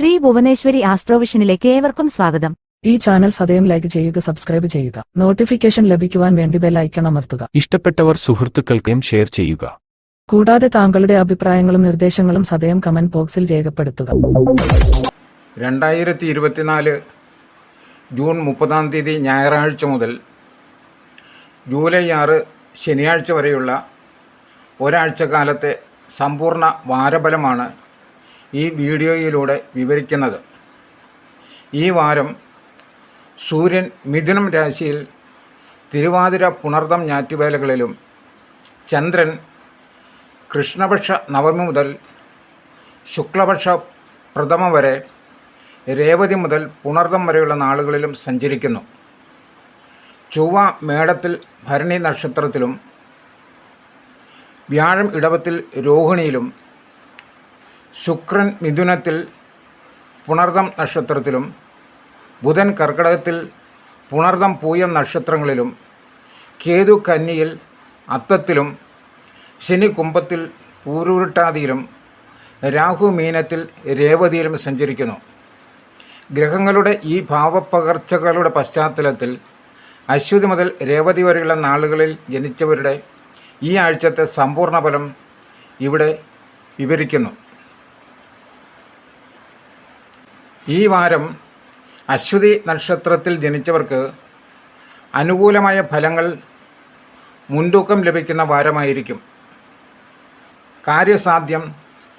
ശ്രീ ഭുവനേശ്വരി ആസ്ട്രോവിഷനിലേക്ക് ഏവർക്കും സ്വാഗതം. ഈ ചാനൽ സദയം ലൈക്ക് ചെയ്യുക സബ്സ്ക്രൈബ് ചെയ്യുക. നോട്ടിഫിക്കേഷൻ ലഭിക്കുവാൻ വേണ്ടി ബെൽ ഐക്കൺ അമർത്തുക. ഇഷ്ടപ്പെട്ടവർ സുഹൃത്തുക്കൾക്കും ഷെയർ ചെയ്യുക. കൂടാതെ താങ്കളുടെ അഭിപ്രായങ്ങളും നിർദ്ദേശങ്ങളും സദയം കമന്റ് ബോക്സിൽ രേഖപ്പെടുത്തുക. രണ്ടായിരത്തി ഇരുപത്തിനാല് ജൂൺ മുപ്പതാം തീയതി ഞായറാഴ്ച മുതൽ ജൂലൈ ആറ് ശനിയാഴ്ച വരെയുള്ള ഒരാഴ്ച കാലത്തെ സമ്പൂർണ വാരഫലമാണ് ഈ വീഡിയോയിലൂടെ വിവരിക്കുന്നത്. ഈ വാരം സൂര്യൻ മിഥുനം രാശിയിൽ തിരുവാതിര പുണർദം ഞാറ്റുവേലകളിലും ചന്ദ്രൻ കൃഷ്ണപക്ഷ നവമി മുതൽ ശുക്ലപക്ഷ പ്രഥമ വരെ രേവതി മുതൽ പുണർദം വരെയുള്ള നാളുകളിലും സഞ്ചരിക്കുന്നു. ചൊവ്വ മേടത്തിൽ ഭരണി നക്ഷത്രത്തിലും വ്യാഴം ഇടവത്തിൽ രോഹിണിയിലും ശുക്രൻ മിഥുനത്തിൽ പുണർദം നക്ഷത്രത്തിലും ബുധൻ കർക്കിടകത്തിൽ പുണർദം പൂയം നക്ഷത്രങ്ങളിലും കേതു കന്നിയിൽ അത്തത്തിലും ശനി കുംഭത്തിൽ പൂരുരുട്ടാതിയിലും രാഹു മീനത്തിൽ രേവതിയിലും സഞ്ചരിക്കുന്നു. ഗ്രഹങ്ങളുടെ ഈ ഭാവപ്പകർച്ചകളുടെ പശ്ചാത്തലത്തിൽ അശ്വതി മുതൽ രേവതി വരെയുള്ള നാളുകളിൽ ജനിച്ചവരുടെ ഈ ആഴ്ചത്തെ സമ്പൂർണ ഫലം ഇവിടെ വിവരിക്കുന്നു. ഈ വാരം അശ്വതി നക്ഷത്രത്തിൽ ജനിച്ചവർക്ക് അനുകൂലമായ ഫലങ്ങൾ മുൻതൂക്കം ലഭിക്കുന്ന വാരമായിരിക്കും. കാര്യസാധ്യം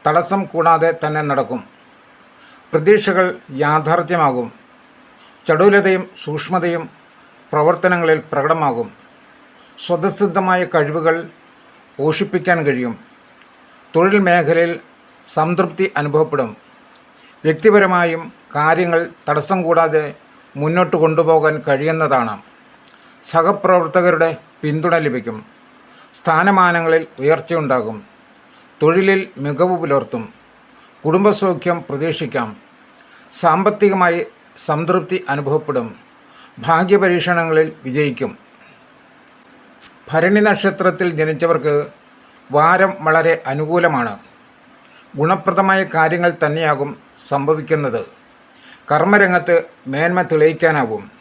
തടസ്സം കൂടാതെ തന്നെ നടക്കും. പ്രതീക്ഷകൾ യാഥാർത്ഥ്യമാകും. ചടുലതയും സൂക്ഷ്മതയും പ്രവർത്തനങ്ങളിൽ പ്രകടമാകും. സ്വതസിദ്ധമായ കഴിവുകൾ പോഷിപ്പിക്കാൻ കഴിയും. തൊഴിൽ മേഖലയിൽ സംതൃപ്തി അനുഭവപ്പെടും. വ്യക്തിപരമായും കാര്യങ്ങൾ തടസ്സം കൂടാതെ മുന്നോട്ട് കൊണ്ടുപോകാൻ കഴിയുന്നതാണ്. സഹപ്രവർത്തകരുടെ പിന്തുണ ലഭിക്കും. സ്ഥാനമാനങ്ങളിൽ ഉയർച്ചയുണ്ടാകും തൊഴിലിൽ മികവ് പുലർത്തും. കുടുംബസൗഖ്യം പ്രതീക്ഷിക്കാം. സാമ്പത്തികമായി സംതൃപ്തി അനുഭവപ്പെടും. ഭാഗ്യപരീക്ഷണങ്ങളിൽ വിജയിക്കും. ഭരണി നക്ഷത്രത്തിൽ ജനിച്ചവർക്ക് വാരം വളരെ അനുകൂലമാണ്. ഗുണപ്രദമായ കാര്യങ്ങൾ തന്നെയാകും സംഭവിക്കുന്നത്. കർമ്മരംഗത്ത് മേന്മ തെളിയിക്കാനാവും.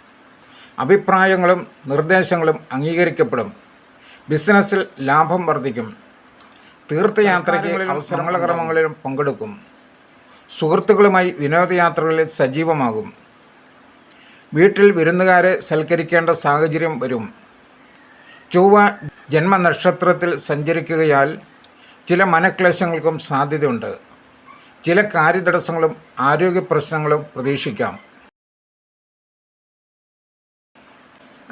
അഭിപ്രായങ്ങളും നിർദ്ദേശങ്ങളും അംഗീകരിക്കപ്പെടും. ബിസിനസ്സിൽ ലാഭം വർദ്ധിക്കും. തീർത്ഥയാത്രയ്ക്ക് അവസരങ്ങളകർമ്മങ്ങളിലും പങ്കെടുക്കും. സുഹൃത്തുക്കളുമായി വിനോദയാത്രകളിൽ സജീവമാകും. വീട്ടിൽ വിരുന്നുകാരെ സൽക്കരിക്കേണ്ട സാഹചര്യം വരും. ചൊവ്വ ജന്മനക്ഷത്രത്തിൽ സഞ്ചരിക്കുകയാൽ ചില മനക്ലേശങ്ങൾക്കും സാധ്യതയുണ്ട്. ചില കാര്യതടസ്സങ്ങളും ആരോഗ്യ പ്രശ്നങ്ങളും പ്രതീക്ഷിക്കാം.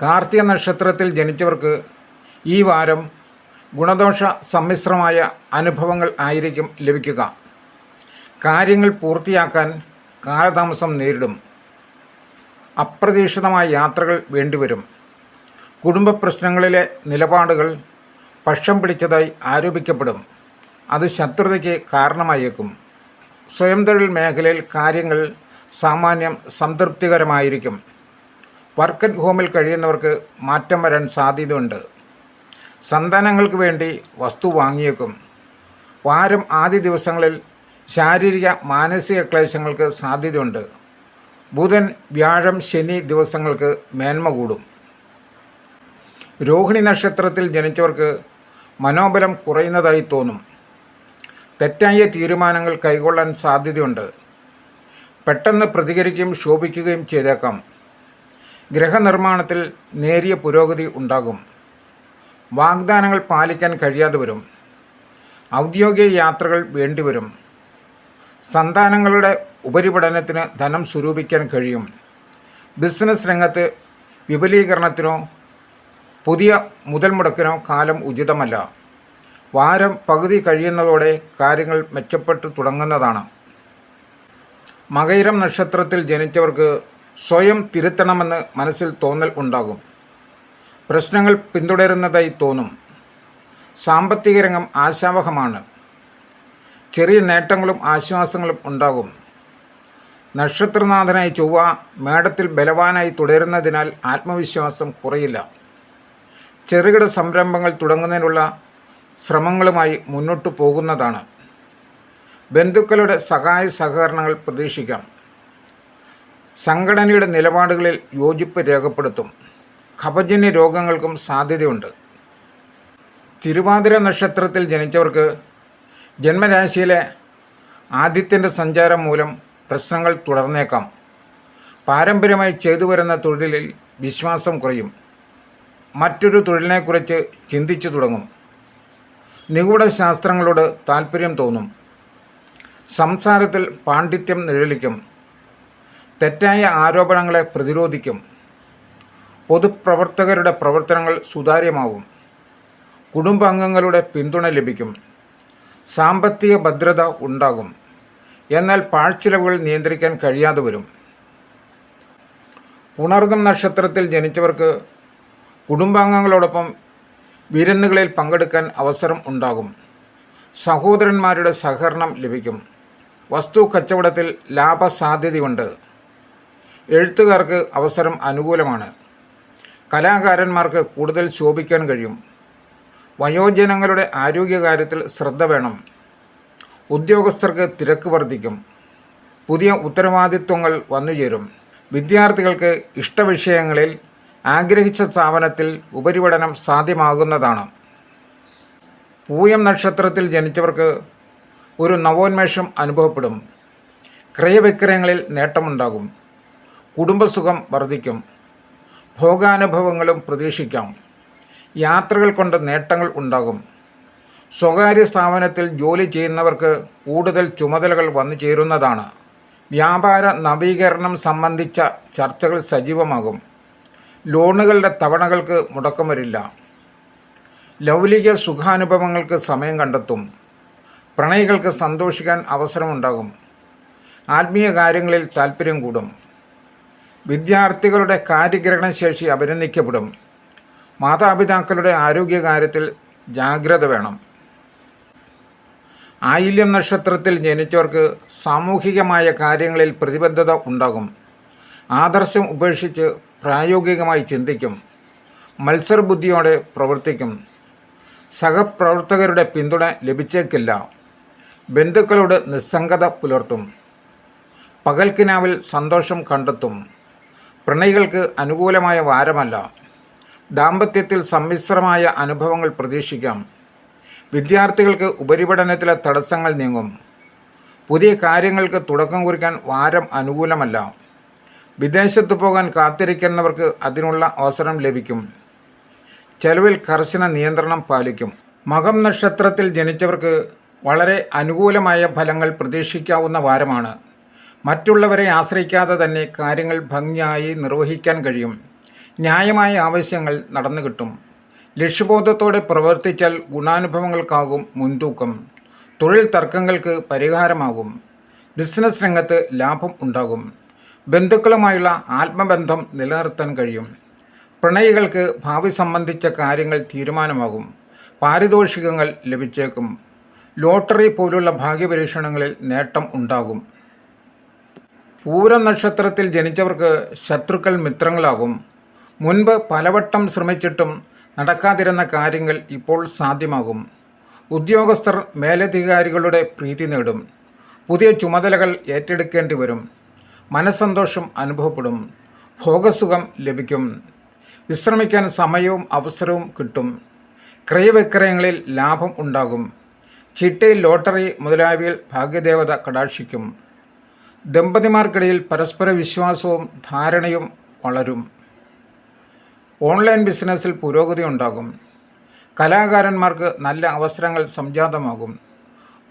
കാർത്തിക നക്ഷത്രത്തിൽ ജനിച്ചവർക്ക് ഈ വാരം ഗുണദോഷ സമ്മിശ്രമായ അനുഭവങ്ങൾ ആയിരിക്കും ലഭിക്കുക. കാര്യങ്ങൾ പൂർത്തിയാക്കാൻ കാലതാമസം നേരിടും. അപ്രതീക്ഷിതമായ യാത്രകൾ വേണ്ടിവരും. കുടുംബ പ്രശ്നങ്ങളിലെ നിലപാടുകൾ പക്ഷം പിടിച്ചതായി ആരോപിക്കപ്പെടും. അത് ശത്രുതയ്ക്ക് കാരണമായേക്കും. സ്വയം തൊഴിൽ മേഖലയിൽ കാര്യങ്ങൾ സാമാന്യം സംതൃപ്തികരമായിരിക്കും. വർക്ക് അറ്റ് ഹോമിൽ കഴിയുന്നവർക്ക് മാറ്റം വരാൻ സാധ്യതയുണ്ട്. സന്താനങ്ങൾക്ക് വേണ്ടി വസ്തു വാങ്ങിയേക്കും. വാരം ആദ്യ ദിവസങ്ങളിൽ ശാരീരിക മാനസിക ക്ലേശങ്ങൾക്ക് സാധ്യതയുണ്ട്. ബുധൻ വ്യാഴം ശനി ദിവസങ്ങൾക്ക് മേന്മ കൂടും. രോഹിണി നക്ഷത്രത്തിൽ ജനിച്ചവർക്ക് മനോബലം കുറയുന്നതായി തോന്നും. തെറ്റായ തീരുമാനങ്ങൾ കൈകൊള്ളാൻ സാധ്യതയുണ്ട്. പെട്ടെന്ന് പ്രതികരിക്കുകയും ശോഭിക്കുകയും ചെയ്തേക്കാം. ഗ്രഹനിർമ്മാണത്തിൽ നേരിയ പുരോഗതി ഉണ്ടാകും. വാഗ്ദാനങ്ങൾ പാലിക്കാൻ കഴിയാതെ വരും. ഔദ്യോഗിക യാത്രകൾ വേണ്ടിവരും സന്താനങ്ങളുടെ ഉപരിപഠനത്തിന് ധനം സ്വരൂപിക്കാൻ കഴിയും. ബിസിനസ് രംഗത്ത് വിപുലീകരണത്തിനോ പുതിയ മുതൽ മുടക്കിനോ കാലം ഉചിതമല്ല. വാരം പകുതി കഴിയുന്നതോടെ കാര്യങ്ങൾ മെച്ചപ്പെട്ടു തുടങ്ങുന്നതാണ്. മകൈരം നക്ഷത്രത്തിൽ ജനിച്ചവർക്ക് സ്വയം തിരുത്തണമെന്ന് മനസ്സിൽ തോന്നൽ ഉണ്ടാകും. പ്രശ്നങ്ങൾ പിന്തുടരുന്നതായി തോന്നും. സാമ്പത്തിക രംഗം ആശാവഹമാണ്. ചെറിയ നേട്ടങ്ങളും ആശ്വാസങ്ങളും ഉണ്ടാകും. നക്ഷത്രനാഥനായി ചൊവ്വ മേടത്തിൽ ബലവാനായി തുടരുന്നതിനാൽ ആത്മവിശ്വാസം കുറയില്ല. ചെറുകിട സംരംഭങ്ങൾ തുടങ്ങുന്നതിനുള്ള ശ്രമങ്ങളുമായി മുന്നോട്ടു പോകുന്നതാണ്. ബന്ധുക്കളുടെ സഹായ സഹകരണങ്ങൾ പ്രതീക്ഷിക്കാം. സംഘടനയുടെ നിലപാടുകളിൽ യോജിപ്പ് രേഖപ്പെടുത്തും. കപജന്യ രോഗങ്ങൾക്കും സാധ്യതയുണ്ട്. തിരുവാതിര നക്ഷത്രത്തിൽ ജനിച്ചവർക്ക് ജന്മരാശിയിലെ ആദ്യത്തിന്റെ സഞ്ചാരം മൂലം പ്രശ്നങ്ങൾ തുടർന്നേക്കാം. പാരമ്പര്യമായി ചെയ്തു വരുന്ന തൊഴിലിൽ വിശ്വാസം കുറയും. മറ്റൊരു തൊഴിലിനെക്കുറിച്ച് ചിന്തിച്ചു തുടങ്ങും. നിഗൂഢ ശാസ്ത്രങ്ങളോട് താല്പര്യം തോന്നും. സംസാരത്തിൽ പാണ്ഡിത്യം നിഴലിക്കും. തെറ്റായ ആരോപണങ്ങളെ പ്രതിരോധിക്കും. പൊതുപ്രവർത്തകരുടെ പ്രവർത്തനങ്ങൾ സുതാര്യമാവും. കുടുംബാംഗങ്ങളുടെ പിന്തുണ ലഭിക്കും. സാമ്പത്തിക ഭദ്രത ഉണ്ടാകും. എന്നാൽ പാഴ്ചിലവുകൾ നിയന്ത്രിക്കാൻ കഴിയാതെ വരും. പുണർദം നക്ഷത്രത്തിൽ ജനിച്ചവർക്ക് കുടുംബാംഗങ്ങളോടൊപ്പം വിരുന്നുകളിൽ പങ്കെടുക്കാൻ അവസരം ഉണ്ടാകും. സഹോദരന്മാരുടെ സഹകരണം ലഭിക്കും. വസ്തു കച്ചവടത്തിൽ ലാഭസാധ്യതയുണ്ട്. എഴുത്തുകാർക്ക് അവസരം അനുകൂലമാണ്. കലാകാരന്മാർക്ക് കൂടുതൽ ശോഭിക്കാൻ കഴിയും. വയോജനങ്ങളുടെ ആരോഗ്യകാര്യത്തിൽ ശ്രദ്ധ വേണം. ഉദ്യോഗസ്ഥർക്ക് തിരക്ക് വർദ്ധിക്കും. പുതിയ ഉത്തരവാദിത്വങ്ങൾ വന്നുചേരും. വിദ്യാർത്ഥികൾക്ക് ഇഷ്ടവിഷയങ്ങളിൽ ആഗ്രഹിച്ച സ്ഥാപനത്തിൽ ഉപരിപഠനം സാധ്യമാകുന്നതാണ്. പൂയം നക്ഷത്രത്തിൽ ജനിച്ചവർക്ക് ഒരു നവോന്മേഷം അനുഭവപ്പെടും. ക്രയവിക്രയങ്ങളിൽ നേട്ടമുണ്ടാകും. കുടുംബസുഖം വർദ്ധിക്കും. ഭോഗാനുഭവങ്ങളും പ്രതീക്ഷിക്കാം. യാത്രകൾ കൊണ്ട് നേട്ടങ്ങൾ ഉണ്ടാകും. സ്വകാര്യ സ്ഥാപനത്തിൽ ജോലി ചെയ്യുന്നവർക്ക് കൂടുതൽ ചുമതലകൾ വന്നു ചേരുന്നതാണ്. വ്യാപാര നവീകരണം സംബന്ധിച്ച ചർച്ചകൾ സജീവമാകും. ലോണുകളുടെ തവണകൾക്ക് മുടക്കം വരില്ല. ലൗലിക സുഖാനുഭവങ്ങൾക്ക് സമയം കണ്ടെത്തും. പ്രണയികൾക്ക് സന്തോഷിക്കാൻ അവസരമുണ്ടാകും. ആത്മീയ കാര്യങ്ങളിൽ താല്പര്യം കൂടും. വിദ്യാർത്ഥികളുടെ കാര്യഗ്രഹണശേഷി അഭിനന്ദിക്കപ്പെടും. മാതാപിതാക്കളുടെ ആരോഗ്യകാര്യത്തിൽ ജാഗ്രത വേണം. ആയില്യം നക്ഷത്രത്തിൽ ജനിച്ചവർക്ക് സാമൂഹികമായ കാര്യങ്ങളിൽ പ്രതിബദ്ധത ഉണ്ടാകും. ആദർശം ഉപേക്ഷിച്ച് പ്രായോഗികമായി ചിന്തിക്കും മത്സരബുദ്ധിയോടെ പ്രവർത്തിക്കും. സഹപ്രവർത്തകരുടെ പിന്തുണ ലഭിച്ചേക്കില്ല. ബന്ധുക്കളോട് നിസ്സംഗത പുലർത്തും. പകൽക്കിനാവിൽ സന്തോഷം കണ്ടെത്തും. പ്രണയികൾക്ക് അനുകൂലമായ വാരമല്ല. ദാമ്പത്യത്തിൽ സമ്മിശ്രമായ അനുഭവങ്ങൾ പ്രതീക്ഷിക്കാം. വിദ്യാർത്ഥികൾക്ക് ഉപരിപഠനത്തിലെ തടസ്സങ്ങൾ നീങ്ങും. പുതിയ കാര്യങ്ങൾക്ക് തുടക്കം കുറിക്കാൻ വാരം അനുകൂലമല്ല. വിദേശത്ത് പോകാൻ കാത്തിരിക്കുന്നവർക്ക് അതിനുള്ള അവസരം ലഭിക്കും. ചെലവിൽ കർശന നിയന്ത്രണം പാലിക്കും. മകം നക്ഷത്രത്തിൽ ജനിച്ചവർക്ക് വളരെ അനുകൂലമായ ഫലങ്ങൾ പ്രതീക്ഷിക്കാവുന്ന വാരമാണ്. മറ്റുള്ളവരെ ആശ്രയിക്കാതെ തന്നെ കാര്യങ്ങൾ ഭംഗിയായി നിർവഹിക്കാൻ കഴിയും. ന്യായമായ ആവശ്യങ്ങൾ നടന്നു കിട്ടും. ലക്ഷ്യബോധത്തോടെ പ്രവർത്തിച്ചാൽ ഗുണാനുഭവങ്ങൾക്കാകും മുൻതൂക്കം. തൊഴിൽ തർക്കങ്ങൾക്ക് പരിഹാരമാകും. ബിസിനസ് രംഗത്ത് ലാഭം ഉണ്ടാകും. ബന്ധുക്കളുമായുള്ള ആത്മബന്ധം നിലനിർത്താൻ കഴിയും. പ്രണയികൾക്ക് ഭാവി സംബന്ധിച്ച കാര്യങ്ങൾ തീരുമാനമാകും. പാരിതോഷികങ്ങൾ ലഭിച്ചേക്കും. ലോട്ടറി പോലുള്ള ഭാഗ്യപരീക്ഷണങ്ങളിൽ നേട്ടം ഉണ്ടാകും. പൂരം നക്ഷത്രത്തിൽ ജനിച്ചവർക്ക് ശത്രുക്കൾ മിത്രങ്ങളാകും. മുൻപ് പലവട്ടം ശ്രമിച്ചിട്ടും നടക്കാതിരുന്ന കാര്യങ്ങൾ ഇപ്പോൾ സാധ്യമാകും. ഉദ്യോഗസ്ഥർ മേലധികാരികളുടെ പ്രീതി നേടും. പുതിയ ചുമതലകൾ ഏറ്റെടുക്കേണ്ടി വരും. മനസ്സന്തോഷം അനുഭവപ്പെടും. ഭോഗസുഖം ലഭിക്കും. വിശ്രമിക്കാൻ സമയവും അവസരവും കിട്ടും. ക്രയവിക്രയങ്ങളിൽ ലാഭം ഉണ്ടാകും. ചിട്ടി ലോട്ടറി മുതലായവയിൽ ഭാഗ്യദേവത കടാക്ഷിക്കും. ദമ്പതിമാർക്കിടയിൽ പരസ്പര വിശ്വാസവും ധാരണയും വളരും. ഓൺലൈൻ ബിസിനസ്സിൽ പുരോഗതി ഉണ്ടാകും. കലാകാരന്മാർക്ക് നല്ല അവസരങ്ങൾ സംജാതമാകും.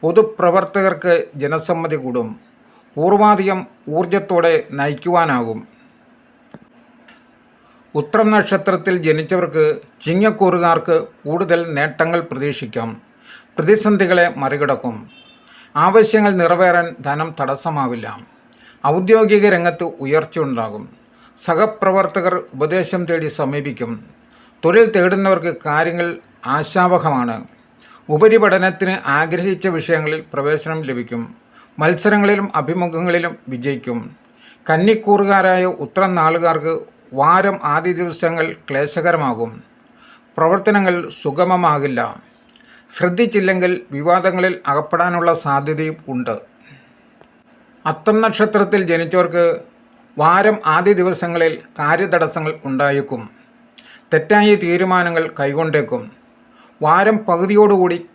പൊതുപ്രവർത്തകർക്ക് ജനസമ്മതി കൂടും. പൂർവാധികം ഊർജത്തോടെ നയിക്കുവാനാകും. ഉത്രം നക്ഷത്രത്തിൽ ജനിച്ചവർക്ക് ചിങ്ങക്കൂറുകാർക്ക് കൂടുതൽ നേട്ടങ്ങൾ പ്രതീക്ഷിക്കാം. പ്രതിസന്ധികളെ മറികടക്കും. ആവശ്യങ്ങൾ നിറവേറാൻ ധനം തടസ്സമാവില്ല. ഔദ്യോഗിക രംഗത്ത് ഉയർച്ചയുണ്ടാകും സഹപ്രവർത്തകർ ഉപദേശം തേടി സമീപിക്കും. തൊഴിൽ തേടുന്നവർക്ക് കാര്യങ്ങൾ ആശാവഹമാണ്. ഉപരിപഠനത്തിന് ആഗ്രഹിച്ച വിഷയങ്ങളിൽ പ്രവേശനം ലഭിക്കും. മത്സരങ്ങളിലും അഭിമുഖങ്ങളിലും വിജയിക്കും. കന്നിക്കൂറുകാരായ ഉത്തരം നാളുകാർക്ക് വാരം ആദ്യ ദിവസങ്ങൾ ക്ലേശകരമാകും. പ്രവർത്തനങ്ങൾ സുഗമമാകില്ല. ശ്രദ്ധിച്ചില്ലെങ്കിൽ വിവാദങ്ങളിൽ അകപ്പെടാനുള്ള സാധ്യതയും ഉണ്ട്. അത്തം നക്ഷത്രത്തിൽ ജനിച്ചവർക്ക് വാരം ആദ്യ ദിവസങ്ങളിൽ കാര്യതടസ്സങ്ങൾ ഉണ്ടായേക്കും. തെറ്റായ തീരുമാനങ്ങൾ കൈകൊണ്ടേക്കും. വാരം പകുതിയോടുകൂടി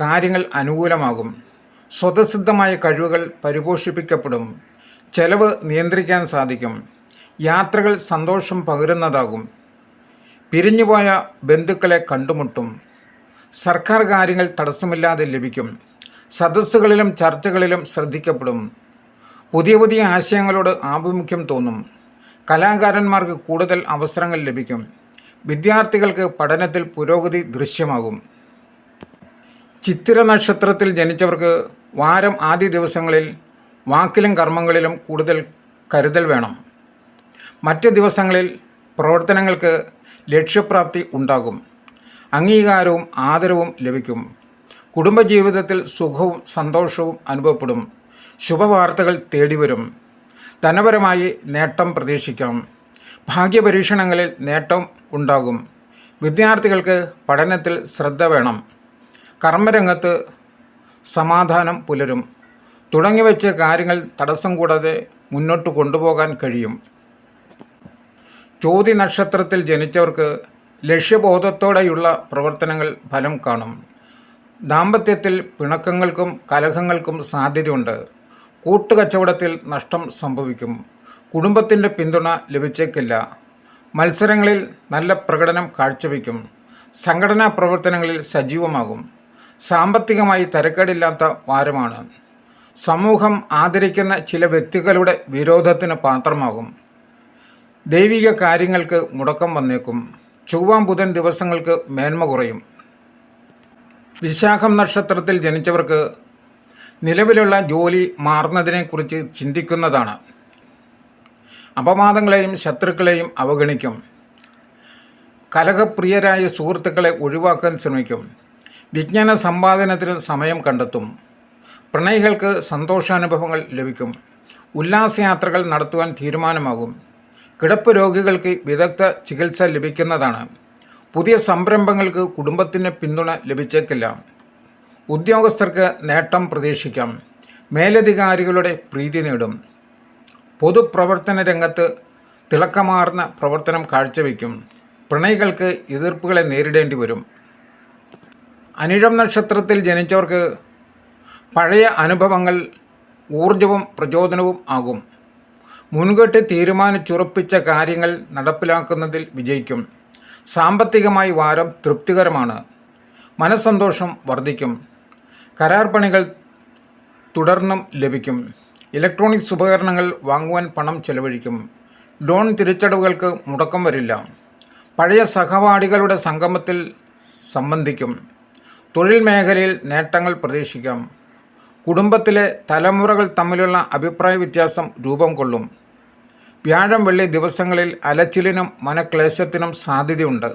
കാര്യങ്ങൾ അനുകൂലമാകും. സ്വതസിദ്ധമായ കഴിവുകൾ പരിപോഷിപ്പിക്കപ്പെടും. ചെലവ് നിയന്ത്രിക്കാൻ സാധിക്കും. യാത്രകൾ സന്തോഷം പകരുന്നതാകും. പിരിഞ്ഞുപോയ ബന്ധുക്കളെ കണ്ടുമുട്ടും. സർക്കാർ കാര്യങ്ങൾ തടസ്സമില്ലാതെ ലഭിക്കും. സദസ്സുകളിലും ചർച്ചകളിലും ശ്രദ്ധിക്കപ്പെടും. പുതിയ പുതിയ ആശയങ്ങളോട് ആഭിമുഖ്യം തോന്നും. കലാകാരന്മാർക്ക് കൂടുതൽ അവസരങ്ങൾ ലഭിക്കും. വിദ്യാർത്ഥികൾക്ക് പഠനത്തിൽ പുരോഗതി ദൃശ്യമാകും. ചിത്തിര നക്ഷത്രത്തിൽ ജനിച്ചവർക്ക് വാരം ആദ്യ ദിവസങ്ങളിൽ വാക്കിലും കർമ്മങ്ങളിലും കൂടുതൽ കരുതൽ വേണം. മറ്റ് ദിവസങ്ങളിൽ പ്രവർത്തനങ്ങൾക്ക് ലക്ഷ്യപ്രാപ്തി ഉണ്ടാകും. അംഗീകാരവും ആദരവും ലഭിക്കും. കുടുംബജീവിതത്തിൽ സുഖവും സന്തോഷവും അനുഭവപ്പെടും. ശുഭവാർത്തകൾ തേടിവരും. ധനപരമായി നേട്ടം പ്രതീക്ഷിക്കാം. ഭാഗ്യപരീക്ഷണങ്ങളിൽ നേട്ടം ഉണ്ടാകും. വിദ്യാർത്ഥികൾക്ക് പഠനത്തിൽ ശ്രദ്ധ വേണം. കർമ്മരംഗത്ത് സമാധാനം പുലരും. തുടങ്ങിവെച്ച കാര്യങ്ങൾ തടസ്സം കൂടാതെ മുന്നോട്ട് കൊണ്ടുപോകാൻ കഴിയും. ചോതി നക്ഷത്രത്തിൽ ജനിച്ചവർക്ക് ലക്ഷ്യബോധത്തോടെയുള്ള പ്രവർത്തനങ്ങൾ ഫലം കാണും. ദാമ്പത്യത്തിൽ പിണക്കങ്ങൾക്കും കലഹങ്ങൾക്കും സാധ്യതയുണ്ട്. കൂട്ടുകച്ചവടത്തിൽ നഷ്ടം സംഭവിക്കും. കുടുംബത്തിന്റെ പിന്തുണ ലഭിച്ചേക്കില്ല. മത്സരങ്ങളിൽ നല്ല പ്രകടനം കാഴ്ചവെക്കും. സംഘടനാ പ്രവർത്തനങ്ങളിൽ സജീവമാകും. സാമ്പത്തികമായി തരക്കേടില്ലാത്ത വാരമാണ്. സമൂഹം ആദരിക്കുന്ന ചില വ്യക്തികളുടെ വിരോധത്തിന് പാത്രമാകും. ദൈവിക കാര്യങ്ങൾക്ക് മുടക്കം വന്നേക്കും. ചൊവ്വാം ബുധൻ ദിവസങ്ങൾക്ക് മേന്മ കുറയും. വിശാഖം നക്ഷത്രത്തിൽ ജനിച്ചവർക്ക് നിലവിലുള്ള ജോലി മാറുന്നതിനെക്കുറിച്ച് ചിന്തിക്കുന്നതാണ്. അപവാദങ്ങളെയും ശത്രുക്കളെയും അവഗണിക്കും. കലഹപ്രിയരായ സുഹൃത്തുക്കളെ ഒഴിവാക്കാൻ ശ്രമിക്കും. വിജ്ഞാന സമ്പാദനത്തിന് സമയം കണ്ടെത്തും. പ്രണയികൾക്ക് സന്തോഷാനുഭവങ്ങൾ ലഭിക്കും. ഉല്ലാസയാത്രകൾ നടത്തുവാൻ തീരുമാനമാകും. കിടപ്പ് രോഗികൾക്ക് വിദഗ്ധ ചികിത്സ ലഭിക്കുന്നതാണ്. പുതിയ സംരംഭങ്ങൾക്ക് കുടുംബത്തിന് പിന്തുണ ലഭിച്ചേക്കില്ല. ഉദ്യോഗസ്ഥർക്ക് നേട്ടം പ്രതീക്ഷിക്കാം. മേലധികാരികളുടെ പ്രീതി നേടും. പൊതുപ്രവർത്തന രംഗത്ത് തിളക്കമാർന്ന പ്രവർത്തനം കാഴ്ചവെക്കും. പ്രണയികൾക്ക് എതിർപ്പുകളെ നേരിടേണ്ടി വരും. അനിഴം നക്ഷത്രത്തിൽ ജനിച്ചവർക്ക് പഴയ അനുഭവങ്ങൾ ഊർജവും പ്രചോദനവും ആകും. മുൻകൂട്ടി തീരുമാനിച്ചുറപ്പിച്ച കാര്യങ്ങൾ നടപ്പിലാക്കുന്നതിൽ വിജയിക്കും. സാമ്പത്തികമായി വാരം തൃപ്തികരമാണ്. മനസ്സന്തോഷം വർദ്ധിക്കും. കരാർ പണികൾ തുടർന്നും ലഭിക്കും. ഇലക്ട്രോണിക്സ് ഉപകരണങ്ങൾ വാങ്ങുവാൻ പണം ചെലവഴിക്കും. ലോൺ തിരിച്ചടവുകൾക്ക് മുടക്കം വരില്ല. പഴയ സഹപാഠികളുടെ സംഗമത്തിൽ സംബന്ധിക്കും. തൊഴിൽ മേഖലയിൽ നേട്ടങ്ങൾ പ്രതീക്ഷിക്കാം. കുടുംബത്തിലെ തലമുറകൾ തമ്മിലുള്ള അഭിപ്രായ വ്യത്യാസം രൂപം കൊള്ളും. വ്യാഴം വെള്ളി ദിവസങ്ങളിൽ അലച്ചിലിനും മനക്ലേശത്തിനും സാധ്യതയുണ്ട്.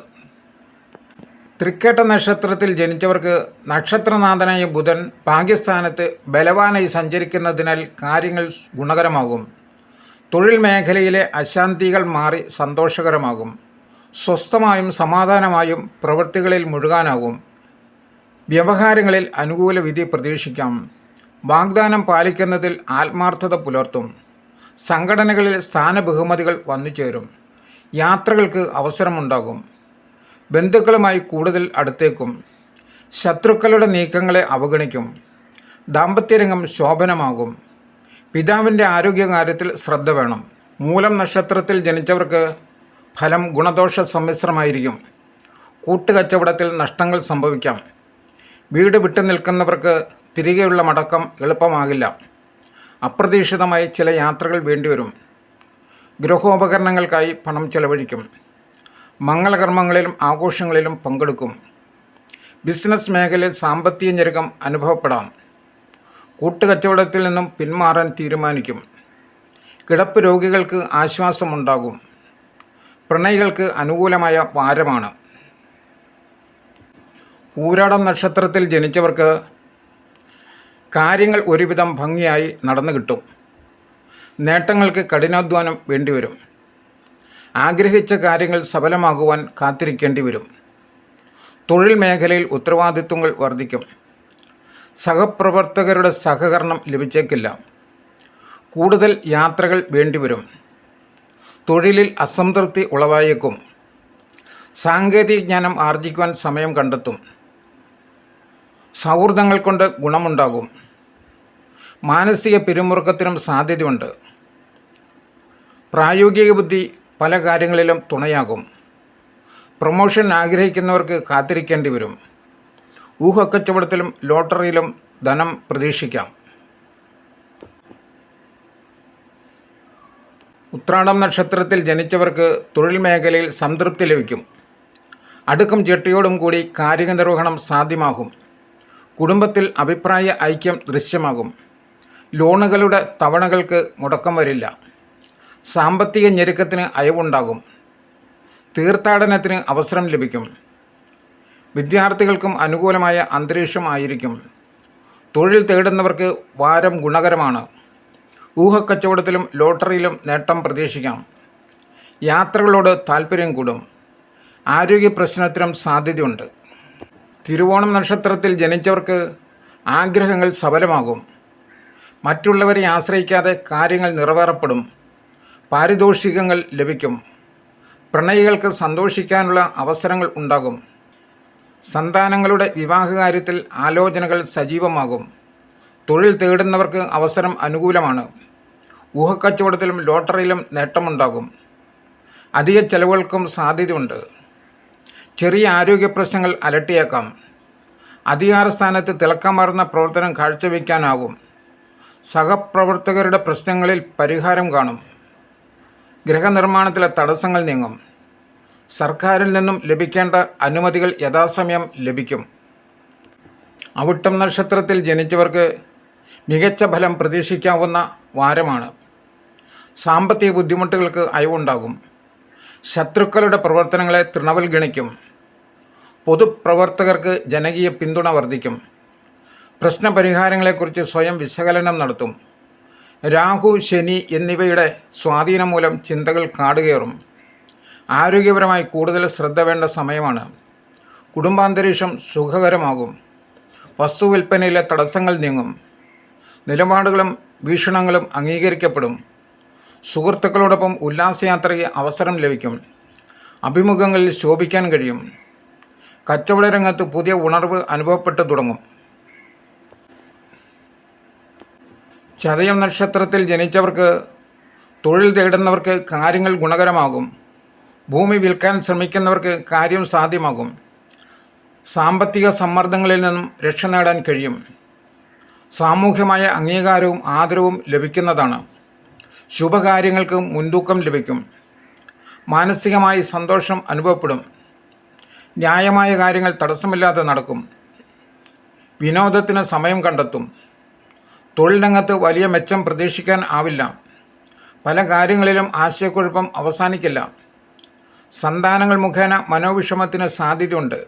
തൃക്കേട്ട നക്ഷത്രത്തിൽ ജനിച്ചവർക്ക് നക്ഷത്രനാഥനായ ബുധൻ പാകിസ്ഥാനത്ത് ബലവാനായി സഞ്ചരിക്കുന്നതിനാൽ കാര്യങ്ങൾ ഗുണകരമാകും. തൊഴിൽ മേഖലയിലെ അശാന്തികൾ മാറി സന്തോഷകരമാകും. സ്വസ്ഥമായും സമാധാനമായും പ്രവൃത്തികളിൽ മുഴുകാനാകും. വ്യവഹാരങ്ങളിൽ അനുകൂല വിധി പ്രതീക്ഷിക്കാം. വാഗ്ദാനം പാലിക്കുന്നതിൽ ആത്മാർത്ഥത പുലർത്തും. സംഘടനകളിൽ സ്ഥാനബഹുമതികൾ വന്നുചേരും. യാത്രകൾക്ക് അവസരമുണ്ടാകും. ബന്ധുക്കളുമായി കൂടുതൽ അടുത്തേക്കും. ശത്രുക്കളുടെ നീക്കങ്ങളെ അവഗണിക്കും. ദാമ്പത്യരംഗം ശോഭനമാകും. പിതാവിന്റെ ആരോഗ്യകാര്യത്തിൽ ശ്രദ്ധ വേണം. മൂലം നക്ഷത്രത്തിൽ ജനിച്ചവർക്ക് ഫലം ഗുണദോഷ സമ്മിശ്രമായിരിക്കും. കൂട്ടുകച്ചവടത്തിൽ നഷ്ടങ്ങൾ സംഭവിക്കാം. വീട് വിട്ടു നിൽക്കുന്നവർക്ക് തിരികെയുള്ള മടക്കം എളുപ്പമാകില്ല. അപ്രതീക്ഷിതമായി ചില യാത്രകൾ വേണ്ടിവരും. ഗൃഹോപകരണങ്ങൾക്കായി പണം ചെലവഴിക്കും. മംഗളകർമ്മങ്ങളിലും ആഘോഷങ്ങളിലും പങ്കെടുക്കും. ബിസിനസ് മേഖലയിൽ സാമ്പത്തിക ഞെരുക്കം അനുഭവപ്പെടാം. കൂട്ടുകച്ചവടത്തിൽ നിന്നും പിന്മാറാൻ തീരുമാനിക്കും. കിടപ്പ് രോഗികൾക്ക് ആശ്വാസമുണ്ടാകും. പ്രണയികൾക്ക് അനുകൂലമായ വാരമാണ്. പൂരാടം നക്ഷത്രത്തിൽ ജനിച്ചവർക്ക് കാര്യങ്ങൾ ഒരുവിധം ഭംഗിയായി നടന്നു കിട്ടും. നേട്ടങ്ങൾക്ക് കഠിനാധ്വാനം വേണ്ടിവരും. ആഗ്രഹിച്ച കാര്യങ്ങൾ സഫലമാകുവാൻ കാത്തിരിക്കേണ്ടി വരും. തൊഴിൽ മേഖലയിൽ ഉത്തരവാദിത്വങ്ങൾ വർദ്ധിക്കും. സഹപ്രവർത്തകരുടെ സഹകരണം ലഭിച്ചേക്കില്ല. കൂടുതൽ യാത്രകൾ വേണ്ടിവരും. തൊഴിലിൽ അസംതൃപ്തി ഉളവായേക്കും. സാങ്കേതിക ജ്ഞാനം ആർജിക്കുവാൻ സമയം കണ്ടെത്തും. സൗഹൃദങ്ങൾ കൊണ്ട് ഗുണമുണ്ടാകും. മാനസിക പിരിമുറുക്കത്തിനും സാധ്യതയുണ്ട്. പ്രായോഗിക ബുദ്ധി പല കാര്യങ്ങളിലും തുണയാകും. പ്രൊമോഷൻ ആഗ്രഹിക്കുന്നവർക്ക് കാത്തിരിക്കേണ്ടി വരും. ഊഹക്കച്ചവടത്തിലും ലോട്ടറിയിലും ധനം പ്രതീക്ഷിക്കാം. ഉത്രാടം നക്ഷത്രത്തിൽ ജനിച്ചവർക്ക് തൊഴിൽ മേഖലയിൽ സംതൃപ്തി ലഭിക്കും. അടുക്കും ചിട്ടയോടും കൂടി കാര്യനിർവഹണം സാധ്യമാകും. കുടുംബത്തിൽ അഭിപ്രായ ഐക്യം ദൃശ്യമാകും. ലോണുകളുടെ തവണകൾക്ക് മുടക്കം വരില്ല. സാമ്പത്തിക ഞെരുക്കത്തിന് അയവുണ്ടാകും. തീർത്ഥാടനത്തിന് അവസരം ലഭിക്കും. വിദ്യാർത്ഥികൾക്കും അനുകൂലമായ അന്തരീക്ഷമായിരിക്കും തൊഴിൽ തേടുന്നവർക്ക് വാരം ഗുണകരമാണ്. ഊഹക്കച്ചവടത്തിലും ലോട്ടറിയിലും നേട്ടം പ്രതീക്ഷിക്കാം. യാത്രകളോട് താൽപ്പര്യം കൂടും. ആരോഗ്യ പ്രശ്നത്തിനും സാധ്യതയുണ്ട്. തിരുവോണം നക്ഷത്രത്തിൽ ജനിച്ചവർക്ക് ആഗ്രഹങ്ങൾ സഫലമാകും മറ്റുള്ളവരെ ആശ്രയിക്കാതെ കാര്യങ്ങൾ നിറവേറപ്പെടും. പാരിതോഷികങ്ങൾ ലഭിക്കും. പ്രണയികൾക്ക് സന്തോഷിക്കാനുള്ള അവസരങ്ങൾ ഉണ്ടാകും. സന്താനങ്ങളുടെ വിവാഹകാര്യത്തിൽ ആലോചനകൾ സജീവമാകും. തൊഴിൽ തേടുന്നവർക്ക് അവസരം അനുകൂലമാണ്. ഊഹക്കച്ചവടത്തിലും ലോട്ടറിയിലും നേട്ടമുണ്ടാകും. അധിക ചെലവുകൾക്കും സാധ്യതയുണ്ട്. ചെറിയ ആരോഗ്യ പ്രശ്നങ്ങൾ അലട്ടിയേക്കാം. അധികാരസ്ഥാനത്ത് തിളക്കമാർന്ന പ്രവർത്തനം കാഴ്ചവെക്കാനാകും സഹപ്രവർത്തകരുടെ പ്രശ്നങ്ങളിൽ പരിഹാരം കാണും. ഗൃഹനിർമ്മാണത്തിലെ തടസ്സങ്ങൾ നീങ്ങും. സർക്കാരിൽ നിന്നും ലഭിക്കേണ്ട അനുമതികൾ യഥാസമയം ലഭിക്കും. അവിട്ടം നക്ഷത്രത്തിൽ ജനിച്ചവർക്ക് മികച്ച ഫലം പ്രതീക്ഷിക്കാവുന്ന വാരമാണ്. സാമ്പത്തിക ബുദ്ധിമുട്ടുകൾക്ക് അയവുണ്ടാകും. ശത്രുക്കളുടെ പ്രവർത്തനങ്ങളെ തൃണവൽഗണിക്കും. പൊതുപ്രവർത്തകർക്ക് ജനകീയ പിന്തുണ വർദ്ധിക്കും. പ്രശ്നപരിഹാരങ്ങളെക്കുറിച്ച് സ്വയം വിശകലനം നടത്തും. രാഹു ശനി എന്നിവയുടെ സ്വാധീനം മൂലം ചിന്തകൾ കാടുകയറും. ആരോഗ്യപരമായി കൂടുതൽ ശ്രദ്ധ വേണ്ട സമയമാണ്. കുടുംബാന്തരീക്ഷം സുഖകരമാകും. വസ്തുവിൽപ്പനയിലെ തടസ്സങ്ങൾ നീങ്ങും. നിലപാടുകളും വീക്ഷണങ്ങളും അംഗീകരിക്കപ്പെടും. സുഹൃത്തുക്കളോടൊപ്പം ഉല്ലാസയാത്രയ്ക്ക് അവസരം ലഭിക്കും. അഭിമുഖങ്ങളിൽ ശോഭിക്കാൻ കഴിയും. കച്ചവട രംഗത്ത് പുതിയ ഉണർവ് അനുഭവപ്പെട്ടു തുടങ്ങും. ചതയം നക്ഷത്രത്തിൽ ജനിച്ചവർക്ക് തൊഴിൽ തേടുന്നവർക്ക് കാര്യങ്ങൾ ഗുണകരമാകും. ഭൂമി വിൽക്കാൻ ശ്രമിക്കുന്നവർക്ക് കാര്യം സാധ്യമാകും. സാമ്പത്തിക സമ്മർദ്ദങ്ങളിൽ നിന്നും രക്ഷ നേടാൻ കഴിയും. സാമൂഹ്യമായ അംഗീകാരവും ആദരവും ലഭിക്കുന്നതാണ്. ശുഭകാര്യങ്ങൾക്ക് മുൻതൂക്കം ലഭിക്കും. മാനസികമായി സന്തോഷം അനുഭവപ്പെടും. ന്യായമായ കാര്യങ്ങൾ തടസ്സമില്ലാതെ നടക്കും. വിനോദത്തിന് സമയം കണ്ടെത്തും. തൊഴിലിനകത്ത് വലിയ മെച്ചം പ്രതീക്ഷിക്കാൻ ആവില്ല. പല കാര്യങ്ങളിലും ആശയക്കുഴപ്പം അവസാനിക്കില്ല. സന്താനങ്ങൾ മുഖേന മനോവിഷമത്തിന് സാധ്യതയുണ്ട്.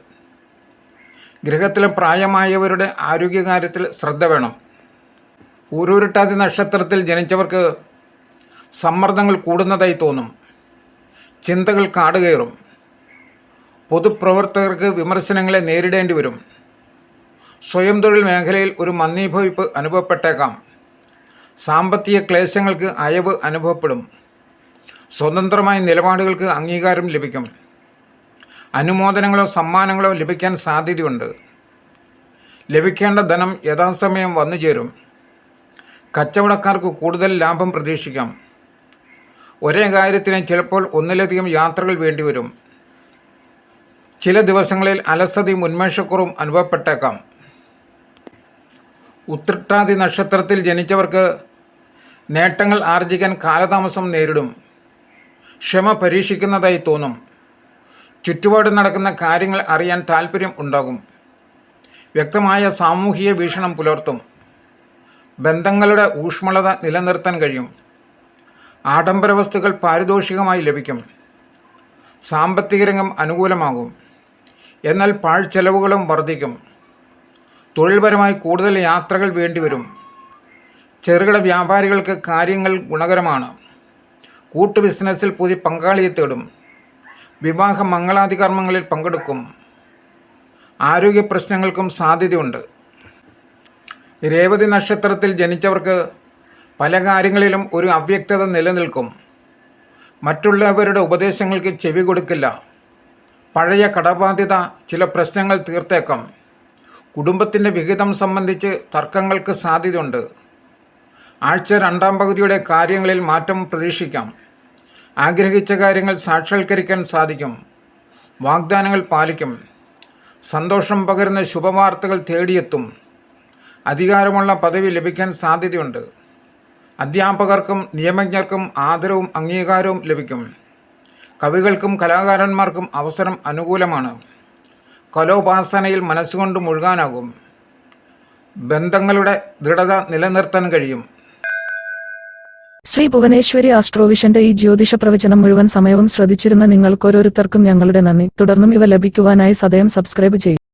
ഗൃഹത്തിലെ പ്രായമായവരുടെ ആരോഗ്യകാര്യത്തിൽ ശ്രദ്ധ വേണം. ഊരൂരുട്ടാതി നക്ഷത്രത്തിൽ ജനിച്ചവർക്ക് സമ്മർദ്ദങ്ങൾ കൂടുന്നതായി തോന്നും. ചിന്തകൾ കാടുകയറും. പൊതുപ്രവർത്തകർക്ക് വിമർശനങ്ങളെ നേരിടേണ്ടി വരും. സ്വയം തൊഴിൽ മേഖലയിൽ ഒരു മന്ദീഭവിപ്പ് അനുഭവപ്പെട്ടേക്കാം. സാമ്പത്തിക ക്ലേശങ്ങൾക്ക് അയവ് അനുഭവപ്പെടും. സ്വതന്ത്രമായ നിലപാടുകൾക്ക് അംഗീകാരം ലഭിക്കും. അനുമോദനങ്ങളോ സമ്മാനങ്ങളോ ലഭിക്കാൻ സാധ്യതയുണ്ട്. ലഭിക്കേണ്ട ധനം യഥാസമയം വന്നു ചേരും കച്ചവടക്കാർക്ക് കൂടുതൽ ലാഭം പ്രതീക്ഷിക്കാം. ഒരേ കാര്യത്തിന് ചിലപ്പോൾ ഒന്നിലധികം യാത്രകൾ വേണ്ടിവരും. ചില ദിവസങ്ങളിൽ അലസതയും ഉന്മേഷക്കുറവും അനുഭവപ്പെട്ടേക്കാം. ഉത്രട്ടാതി നക്ഷത്രത്തിൽ ജനിച്ചവർക്ക് നേട്ടങ്ങൾ ആർജിക്കാൻ കാലതാമസം നേരിടും. ക്ഷമ പരീക്ഷിക്കുന്നതായി തോന്നും. ചുറ്റുപാട് നടക്കുന്ന കാര്യങ്ങൾ അറിയാൻ താല്പര്യം ഉണ്ടാകും. വ്യക്തമായ സാമൂഹിക വീക്ഷണം പുലർത്തും. ബന്ധങ്ങളുടെ ഊഷ്മളത നിലനിർത്താൻ കഴിയും. ആഡംബര വസ്തുക്കൾ പാരിതോഷികമായി ലഭിക്കും. സാമ്പത്തിക രംഗം അനുകൂലമാകും. എന്നാൽ പാഴ്ചെലവുകളും വർദ്ധിക്കും. തൊഴിൽപരമായി കൂടുതൽ യാത്രകൾ വേണ്ടിവരും. ചെറുകിട വ്യാപാരികൾക്ക് കാര്യങ്ങൾ ഗുണകരമാണ്. കൂട്ടു ബിസിനസ്സിൽ പുതിയ പങ്കാളിയെ തേടും. വിവാഹ മംഗളാതികർമ്മങ്ങളിൽ പങ്കെടുക്കും. ആരോഗ്യ പ്രശ്നങ്ങൾക്കും സാധ്യതയുണ്ട്. രേവതി നക്ഷത്രത്തിൽ ജനിച്ചവർക്ക് പല കാര്യങ്ങളിലും ഒരു അവ്യക്തത നിലനിൽക്കും. മറ്റുള്ളവരുടെ ഉപദേശങ്ങൾക്ക് ചെവി കൊടുക്കില്ല. പഴയ കടബാധ്യത ചില പ്രശ്നങ്ങൾ തീർത്തേക്കാം. കുടുംബത്തിന്റെ വിഹിതം സംബന്ധിച്ച് തർക്കങ്ങൾക്ക് സാധ്യതയുണ്ട്. ആഴ്ച രണ്ടാം പകുതിയുടെ കാര്യങ്ങളിൽ മാറ്റം പ്രതീക്ഷിക്കാം. ആഗ്രഹിച്ച കാര്യങ്ങൾ സാക്ഷാത്കരിക്കാൻ സാധിക്കും. വാഗ്ദാനങ്ങൾ പാലിക്കും. സന്തോഷം പകരുന്ന ശുഭവാർത്തകൾ തേടിയെത്തും. അധികാരമുള്ള പദവി ലഭിക്കാൻ സാധ്യതയുണ്ട്. അധ്യാപകർക്കും നിയമജ്ഞർക്കും ആദരവും അംഗീകാരവും ലഭിക്കും. കവികൾക്കും കലാകാരന്മാർക്കും അവസരം അനുകൂലമാണ്. കലോപാസനയിൽ മനസ്സുകൊണ്ട് മുഴുകാനാകും. ബന്ധങ്ങളുടെ ദൃഢത നിലനിർത്താൻ കഴിയും. ശ്രീ ഭുവനേശ്വരി ആസ്ട്രോവിഷന്റെ ഈ ജ്യോതിഷ പ്രവചനം മുഴുവൻ സമയവും ശ്രദ്ധിച്ചിരുന്ന നിങ്ങൾക്കോരോരുത്തർക്കും ഞങ്ങളുടെ നന്ദി. തുടർന്നും ഇവ ലഭിക്കുവാനായി സദയം സബ്സ്ക്രൈബ് ചെയ്യും.